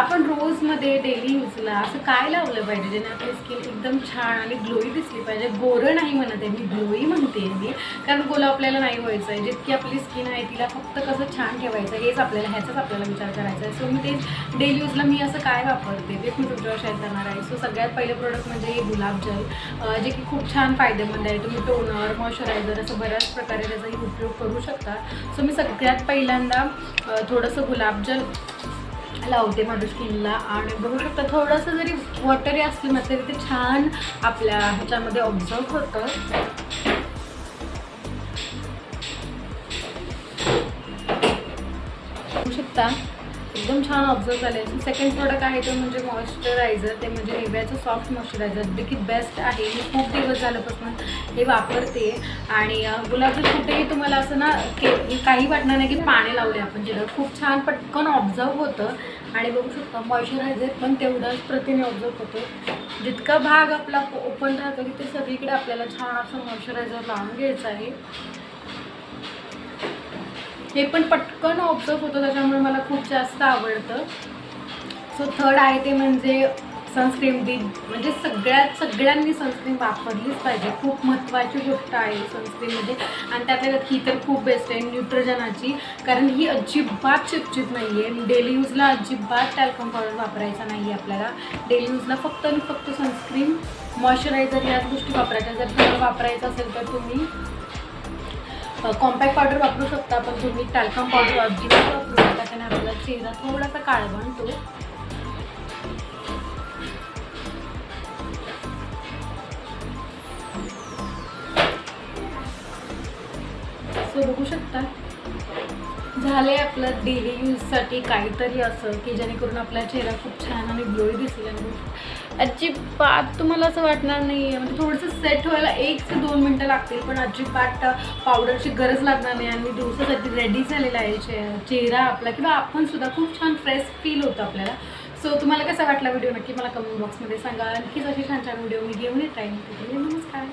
आपण रोजमध्ये डेली यूजला असं काय लावलं पाहिजे ज्याने आपली स्किन एकदम छान आणि ग्लोई दिसली पाहिजे? गोरं नाही म्हणत आहे मी ग्लोई म्हणते मी. कारण गोला आपल्याला नाही व्हायचं आहे. जितकी आपली स्किन आहे तिला फक्त कसं छान ठेवायचं हेच आपल्याला ह्याचाच आपल्याला विचार करायचा आहे. सो मी ते डेली यूजला मी असं काय वापरते? तेच मी तुमच्यावर शेअर करणार आहे. सो सगळ्यात पहिलं प्रोडक्ट म्हणजे हे गुलाबजल जे की खूप छान फायदेमंद आहे. तुम्ही टोनर मॉइश्चरायझर असं बऱ्याच प्रकारे त्याचाही उपयोग करू शकता. सो मी सगळ्यात पहिल्यांदा थोडंसं गुलाबजल लावते माझ्या स्किनला. आणि बघू शकता थोडंसं जरी वॉटरी असलं ना तरी ते छान आपल्या ह्याच्यामध्ये ऑब्झर्व होतं. बघू शकता एकदम छान ऑब्झर्व झाले सेकंड प्रोडक्ट आहे ते म्हणजे मॉइश्चरायझर ते म्हणजे निव्याचं सॉफ्ट मॉइश्चरायझर जे की बेस्ट आहे. मी खूप दिवस झाल्यापासून हे वापरते. आणि अं, कुठेही तुम्हाला असं ना के काही वाटणार नाही की पाणी लावले आपण जिथं. खूप छान पटकन ऑब्झर्व होतं. आणि बघू शकता मॉइश्चरायझर पण तेवढंच प्रतीने ऑब्झर्व होतं. जितका भाग आपला ओपन राहतो की ते सगळीकडे आपल्याला छान असं मॉइश्चरायझर लावून घ्यायचं आहे. हे पण पटकन ऑब्झर्व होतं त्याच्यामुळे मला खूप जास्त आवडतं. सो थर्ड आहे ते म्हणजे सनस्क्रीन डी म्हणजे सगळ्यात सगळ्यांनी सनस्क्रीम वापरलीच पाहिजे. खूप महत्त्वाची गोष्ट आहे सनस्क्रीन म्हणजे. आणि त्यातल्या त्यात ही तर खूप बेस्ट आहे न्यूट्रोजनाची कारण ही अजिबात चिपचिप नाही आहे डेली यूजला अजिबात टॅल्कम पावडर वापरायचा नाही आहे आपल्याला डेली यूजला फक्त आणि फक्त सनस्क्रीन मॉइश्चरायझर याच गोष्टी वापरायच्या. जर तुम्हाला वापरायचं असेल तर तुम्ही कॉम्पॅक्ट पावडर वापरू शकता पण तुम्ही टॅल्कम पावडर अजिबात वापरू शकता त्याने आपला चेहरा थोडासा काळ बनतो सो बघू शकता. झाले आपलं डेली यूजसाठी काहीतरी असं की जेणेकरून आपला चेहरा खूप छान आणि ग्लोई दिसेल आणि अजिबात तुम्हाला असं वाटणार नाही आहे म्हणजे थोडंसं सेट व्हायला एक ते दोन मिनटं लागतील पण अजिबात पावडरची गरज लागणार नाही आणि दिवसासाठी रेडी झालेला आहे चे चेहरा आपला. किंवा आपण सुद्धा खूप छान फ्रेश फील होतं आपल्याला. सो तुम्हाला कसा वाटला व्हिडिओ नक्की मला कमेंट बॉक्समध्ये सांगा. आणखीच अशी छान छान व्हिडिओ मी घेऊन येत राहील नमस्कार.